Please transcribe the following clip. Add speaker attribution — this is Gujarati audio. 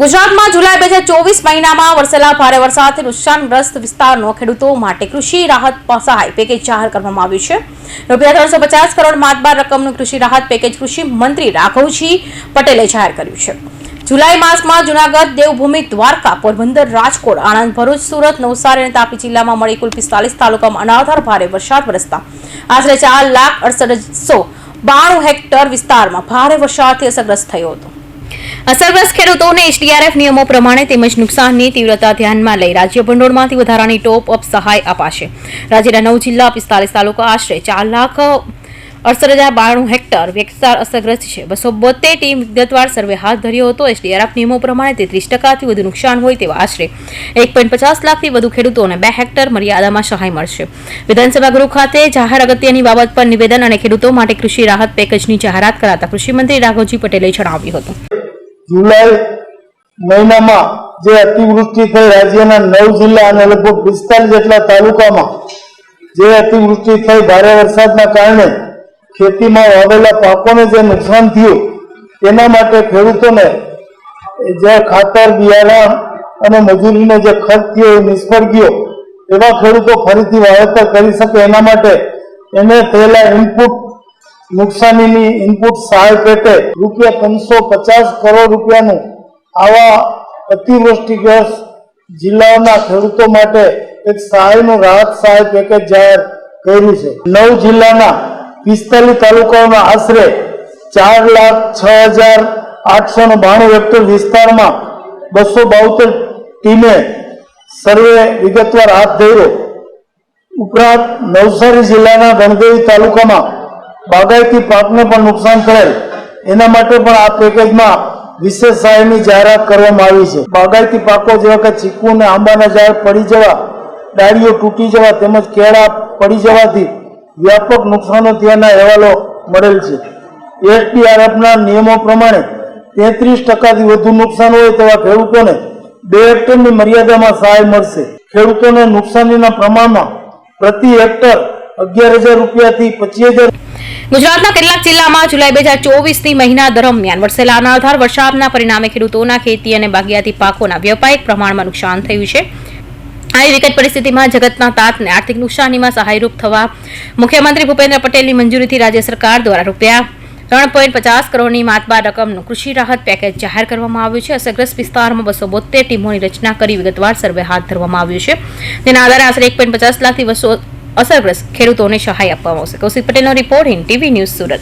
Speaker 1: ગુજરાતમાં જુલાઈ બે હજાર ચોવીસ મહિનામાં વરસેલા ભારે વરસાદથી નુકસાનગ્રસ્ત વિસ્તારનો ખેડૂતો માટે કૃષિ રાહત સહાય પેકેજ જાહેર કરવામાં આવ્યું છે. રૂપિયા ત્રણસો પચાસ કરોડ માતબાર રકમનું કૃષિ રાહત પેકેજ કૃષિ મંત્રી રાઘવજી પટેલે જાહેર કર્યું છે. જુલાઈ માસમાં જુનાગઢ, દેવભૂમિ, દ્વારકા, પોરબંદર, રાજકોટ, આણંદ, ભરૂચ, સુરત, નવસારી અને તાપી જિલ્લામાં મળી કુલ પિસ્તાલીસ તાલુકામાં અનાધાર ભારે વરસાદ વરસતા. આશરે ચાર લાખ અડસઠસો બાણું હેક્ટર વિસ્તારમાં ભારે વરસાદથી અસરગ્રસ્ત થયો હતો. અસરગ્રસ્ત ખેડૂતોને એસડીઆરએફ નિયમો પ્રમાણે તેમજ નુકસાનની તીવ્રતા ધ્યાનમાં લઈ રાજ્ય ભંડોળમાંથી વધારાની ટોપ અપ સહાય અપાશે. રાજ્યના નવ જિલ્લા પિસ્તાલીસ તાલુકા આશરે ચાર લાખ અડસઠ હજાર બાણું હેક્ટર વિસ્તાર અસરગ્રસ્ત છે. બસો બોતેર ટીમ વિગતવાર સર્વે હાથ ધર્યો હતો. એસડીઆરએફ નિયમો પ્રમાણે તેત્રીસ ટકાથી વધુ નુકસાન હોય તેવા આશરે એક પોઈન્ટ પચાસ લાખથી વધુ ખેડૂતોને બે હેક્ટર મર્યાદામાં સહાય મળશે. વિધાનસભા ગૃહ ખાતે જાહેર અગત્યની બાબત પર નિવેદન અને ખેડૂતો માટે કૃષિ રાહત પેકેજની જાહેરાત કરાતા કૃષિમંત્રી રાઘવજી પટેલે જણાવ્યું હતું.
Speaker 2: જુલાઈ મહિનામાં જે અતિવૃષ્ટિ થઈ રાજ્યના નવ જિલ્લા અને લગભગ પિસ્તાલીસ જેટલા તાલુકામાં જે અતિવૃષ્ટિ થઈ ભારે વરસાદના કારણે ખેતીમાં વાવેલા પાકોને જે નુકસાન થયું, તેના માટે ખેડૂતોને જે ખાતર, બિયારણ અને મજૂરીનો જે ખર્ચ થયો એ નિષ્ફળ ગયો, એવા ખેડૂતો ફરીથી વાવેતર કરી શકે એના માટે એને થયેલા ઇનપુટ નુકસાનીની ઇનપુટ સહાય પેટે રૂપિયા ત્રણસો પચાસ કરોડ રૂપિયાનું આવા અતિવૃષ્ટિગ્રસ્ત જિલ્લાઓના ખેડૂતો માટે એક સહાયનું રાહત સહાય પેકેજ જાહેર કર્યું છે. નવ જિલ્લાના પિસ્તાલીસ તાલુકાઓના આશરે ચાર લાખ છ હજાર આઠસો ને બાણું હેક્ટર વિસ્તારમાં બસો બાવતેર ટીમે સર્વે વિગતવાર હાથ ધર્યો. ઉપરાંત નવસારી જિલ્લાના ગણદેવી તાલુકામાં બાગાયતી પાકને પણ નુકસાન થયેલ એના માટે પણ આ પેકેજમાં વિશેષ સહાયની જાહેરાત કરવામાં આવી છે. બાગાયતી પાકો જેવા કે ચીકુ અને આંબાના ઝાડ પડી જવા, ડાળીઓ તૂટી જવા તેમજ કેળા પડી જવાથી વ્યાપક નુકસાનો થયાના અહેવાલો મળેલ છે. એસડીઆરએફના નિયમો પ્રમાણે તેત્રીસ ટકાથી વધુ નુકસાન હોય તેવા ખેડૂતોને બે હેક્ટરની મર્યાદામાં સહાય મળશે. ખેડૂતોને નુકસાનીના પ્રમાણમાં પ્રતિ હેક્ટર અગિયાર હજાર રૂપિયાથી પચીસ હજાર
Speaker 1: ગુજરાતના કેટલાક જિલ્લામાં જુલાઈ બે હજાર ચોવીસની મહિના દરમિયાન વરસેલા અનાધાર વરસાદના પરિણામે ખેડૂતોના ખેતી અને બાગિયાતી પાકોના વ્યાપારિક પ્રમાણમાં નુકસાન થયું છે. આવી વિકટ પરિસ્થિતિમાં જગતના તાતને આર્થિક નુકસાનીમાં સહાયરૂપ થવા મુખ્યમંત્રી ભૂપેન્દ્ર પટેલની મંજૂરીથી રાજ્ય સરકાર દ્વારા રૂપિયા ત્રણ પોઈન્ટ પચાસ કરોડની માતબાર રકમનું કૃષિ રાહત પેકેજ જાહેર કરવામાં આવ્યું છે. અસરગ્રસ્ત વિસ્તારમાં બસો બોતેર ટીમોની રચના કરી વિગતવાર સર્વે હાથ ધરવામાં આવ્યું છે. તેના આધારે આશરે એક પોઈન્ટ પચાસ લાખથી બસો અસરગ્રસ્ત ખેડૂતોને સહાય આપવામાં આવશે. કૌશિક પટેલનો report in TV news Surat.